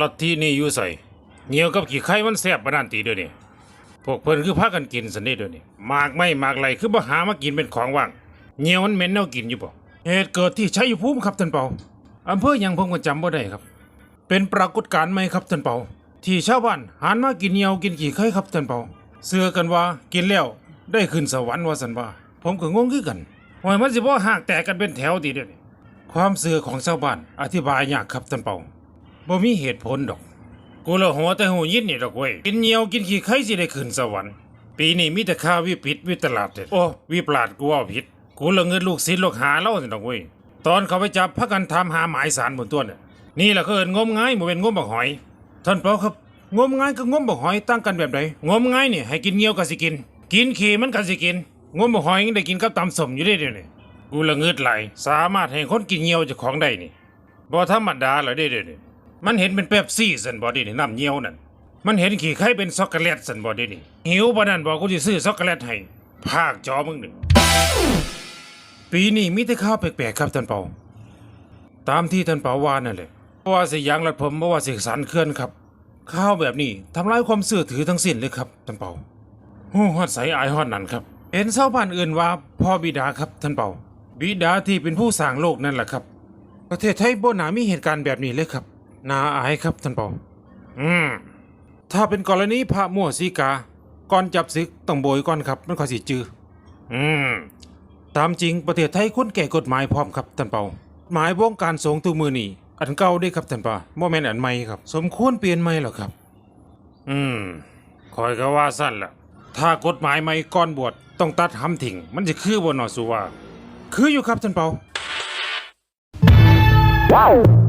ลัทธินี่อยู่ใส่เหนียวกับขี้ไข่มันแซ่บปานนั้นติเด้อนี่พวกเพิ่นคือพากันกินสันนี่เด้อนี่มากไม่มากไหลคือบ่หามากินเป็นของว่างเหนียวมันเหม็นแนวกินอยู่บ่เหตุเกิดที่ชัยภูมิครับท่านเปาอำเภอหยังผมก็จำบ่ได้ครับ เป็นปรากฏการณ์ไหมครับท่านเปาที่ชาวบ้านหันมากินเหนียวกินขี้ไข่ครับท่านเปาเชื่อกันว่ากินแล้วได้ขึ้นสวรรค์ว่าสันว่า ผมก็งงคือกันว่ามันสิบ่หากแตกกันเป็นแถวติเด้อนี่ความเชื่อของชาวบ้านอธิบายยากครับท่านเปา บ่มีเหตุผลดอก กูละหัวแต่หูยินนี่ดอกเว้ย กินเหนียวกินขี้ไข่สิได้ขึ้นสวรรค์ ปีนี้มีแต่ข้าววิปิดวิตลาดเด็ดโอ้วิปลาดกูเอาผิด กูละเงินลูกศิษย์ลูกหาเล่าสิดอกเว้ย ตอนเขาไปจับพักกันทำหาหมายสารบนตัวเนี่ยนี่แหละเขาเอินงมงายบ่เป็นงมบักหอย ท่านเปาครับงมงายกับงมบักหอยตั้งกันแบบไหนงมงายนี่ยให้กินเหนียวก็สิกิน กินขี้มันก็สิกิน งมบักหอยยังได้กินกับตำสมอยู่ได้เดี๋ยวนี้กูละเงิดไหลสามารถให้คนกินเหนียวเจากของได้นี่บ่ธรรมดาเหรอเด้เดี๋ยวนี้ มันเห็นเป็นเป๊ปซี่สันบอดี้นี่น้ำเงี้ยวนั่น มันเห็นขี่ไข่เป็นช็อกโกแลตสันบอดี้นี่ หิวปะนั่นบอกกูจะซื้อช็อกโกแลตให้ ภาคจอมึงหนึ่ง ปีนี้มีแต่ข้าวแปลกๆครับท่านเปา ตามที่ท่านเปาว่านั่นแหละเพราะว่าสิยางรัดผมเพราะว่าสิสันเคลื่อนครับ ข้าวแบบนี้ทำลายความเสื่อถือทั้งสิ้นเลยครับท่านเปาโอ้ฮอดใสอายฮอดนั่นครับเห็นชาวบ้านอื่นว่าพ่อบิดาครับท่านเปาบิดาที่เป็นผู้สร้างโลกนั่นแหละครับ ประเทศไทยบ่นามีเหตุการณ์แบบนี้เลยครับ น่าอายครับท่านเปาอืม ถ้าเป็นกรณีพระมั่วสีกา ก่อนจับศึกต้องโบยก่อนครับ มันขอยสิจือ อืม ตามจริงประเทศไทยควรแก่กฎหมายพร้อมครับท่านเปาหมายวงการสงฆ์ทุกมือนี่อันเก่าได้ครับท่านเปาบ่แม่นอันใหม่ครับ สมควรเปลี่ยนใหม่หรอครับ อืมคอยก็ว่าสั้นล่ะถ้ากฎหมายใหม่ก่อนบวชต้องตัดหำถิ่ง มันจะคือบ่หนอสุว่า คืออยู่ครับท่านเปา Wow.